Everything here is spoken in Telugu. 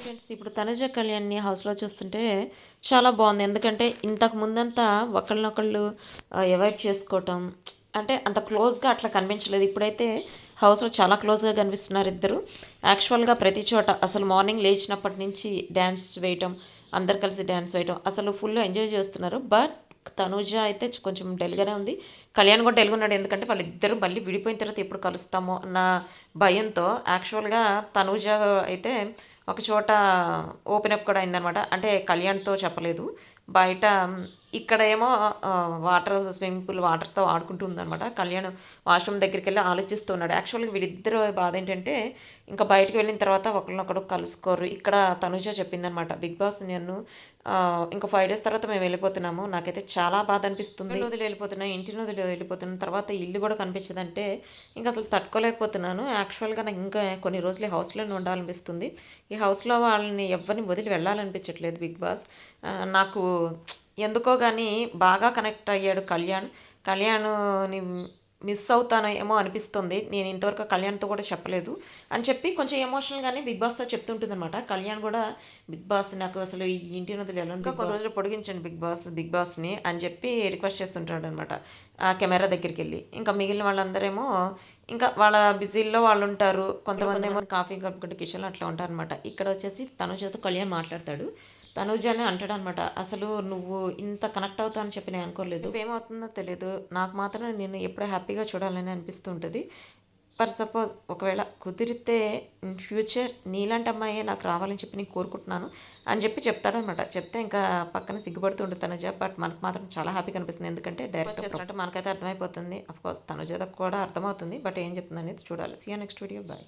హాయ్ ఫ్రెండ్స్ ఇప్పుడు తనుజ కళ్యాణ్ని హౌస్లో చూస్తుంటే చాలా బాగుంది. ఎందుకంటే ఇంతకు ముందంతా ఒకళ్ళనొకళ్ళు అవాయిడ్ చేసుకోవటం అంటే అంత క్లోజ్గా అట్లా కనిపించలేదు. ఇప్పుడైతే హౌస్లో చాలా క్లోజ్గా కనిపిస్తున్నారు ఇద్దరు. యాక్చువల్గా ప్రతి చోట అసలు మార్నింగ్ లేచినప్పటి నుంచి డ్యాన్స్ వేయటం అందరు కలిసి డ్యాన్స్ వేయటం అసలు ఫుల్ ఎంజాయ్ చేస్తున్నారు. బట్ తనుజ అయితే కొంచెం డల్గానే ఉంది. కళ్యాణ్ కూడా డల్గా ఉన్నాడు. ఎందుకంటే వాళ్ళిద్దరూ మళ్ళీ విడిపోయిన తర్వాత ఎప్పుడు కలుస్తామో అన్న భయంతో యాక్చువల్గా తనుజ అయితే ఒక చోట ఓపెన్ అప్ కూడా అయిందనమాట. అంటే కళ్యాణ్తో చెప్పలేదు. బయట ఇక్కడ ఏమో వాటర్ స్విమ్మింగ్ పూల్ వాటర్తో ఆడుకుంటూ ఉందనమాట కళ్యాణ్ వాష్రూమ్ దగ్గరికి వెళ్ళి ఆలోచిస్తూ ఉన్నాడు యాక్చువల్గా వీళ్ళిద్దరు బాధ ఏంటంటే ఇంకా బయటకు వెళ్ళిన తర్వాత ఒకరినొకడు కలుసుకోరు. ఇక్కడ తనుజ చెప్పిందనమాట బిగ్ బాస్ నేను ఇంకా ఫైవ్ డేస్ తర్వాత మేము వెళ్ళిపోతున్నాము. నాకైతే చాలా బాధ అనిపిస్తుంది. వదిలి వెళ్ళిపోతున్నాను ఇంటి వదిలి వెళ్ళిపోతున్నాను తర్వాత ఇల్లు కూడా కనిపించదంటే ఇంకా అసలు తట్టుకోలేకపోతున్నాను. యాక్చువల్గా నాకు ఇంకా కొన్ని రోజులు ఈ హౌస్లోనే ఉండాలనిపిస్తుంది. ఈ హౌస్లో వాళ్ళని ఎవరిని వదిలి వెళ్ళాలనిపించట్లేదు బిగ్ బాస్. నాకు ఎందుకో కానీ బాగా కనెక్ట్ అయ్యాడు కళ్యాణ్. కళ్యాణ్ని మిస్ అవుతాను ఏమో అనిపిస్తుంది. నేను ఇంతవరకు కళ్యాణ్తో కూడా చెప్పలేదు. అని చెప్పి కొంచెం ఎమోషనల్గానే బిగ్ బాస్తో చెప్తుంటుంది అనమాట కళ్యాణ్ కూడా బిగ్ బాస్ నాకు అసలు ఈ ఇంటి నదులు ఎలా ఇంకా కొన్ని రోజులు పొడిగించండి బిగ్ బాస్ బిగ్ బాస్ని అని చెప్పి రిక్వెస్ట్ చేస్తుంటాడు అనమాట ఆ కెమెరా దగ్గరికి వెళ్ళి ఇంకా మిగిలిన వాళ్ళందరేమో ఇంకా వాళ్ళ బిజీల్లో వాళ్ళు ఉంటారు కొంతమంది ఏమో కాఫీ కప్పుకుంటే కిచెన్లో అట్లా ఉంటారు అనమాట ఇక్కడ వచ్చేసి తను చేత కళ్యాణ్ మాట్లాడతాడు. తనుజానే అంటాడు అనమాట అసలు నువ్వు ఇంత కనెక్ట్ అవుతా అని చెప్పి నేను అనుకోలేదు. ఏమవుతుందో తెలియదు నాకు మాత్రం నేను ఎప్పుడూ హ్యాపీగా చూడాలని అనిపిస్తుంటుంది. ఫర్ సపోజ్ ఒకవేళ కుదిరితే ఇన్ ఫ్యూచర్ నీలాంటి అమ్మాయి నాకు రావాలని చెప్పి నేను కోరుకుంటున్నాను అని చెప్పి చెప్తాడనమాట. చెప్తే ఇంకా పక్కన సిగ్గుపడుతూ ఉంటుంది తనుజ బట్ మనకు మాత్రం చాలా హ్యాపీగా అనిపిస్తుంది. ఎందుకంటే డైరెక్ట్ చేస్తున్నట్టు మనకైతే అర్థమైపోతుంది. అఫ్కోర్స్ తనుజ కూడా అర్థమవుతుంది. బట్ ఏం చెప్తుంది అనేది చూడాలి సీ నెక్స్ట్ వీడియో బాయ్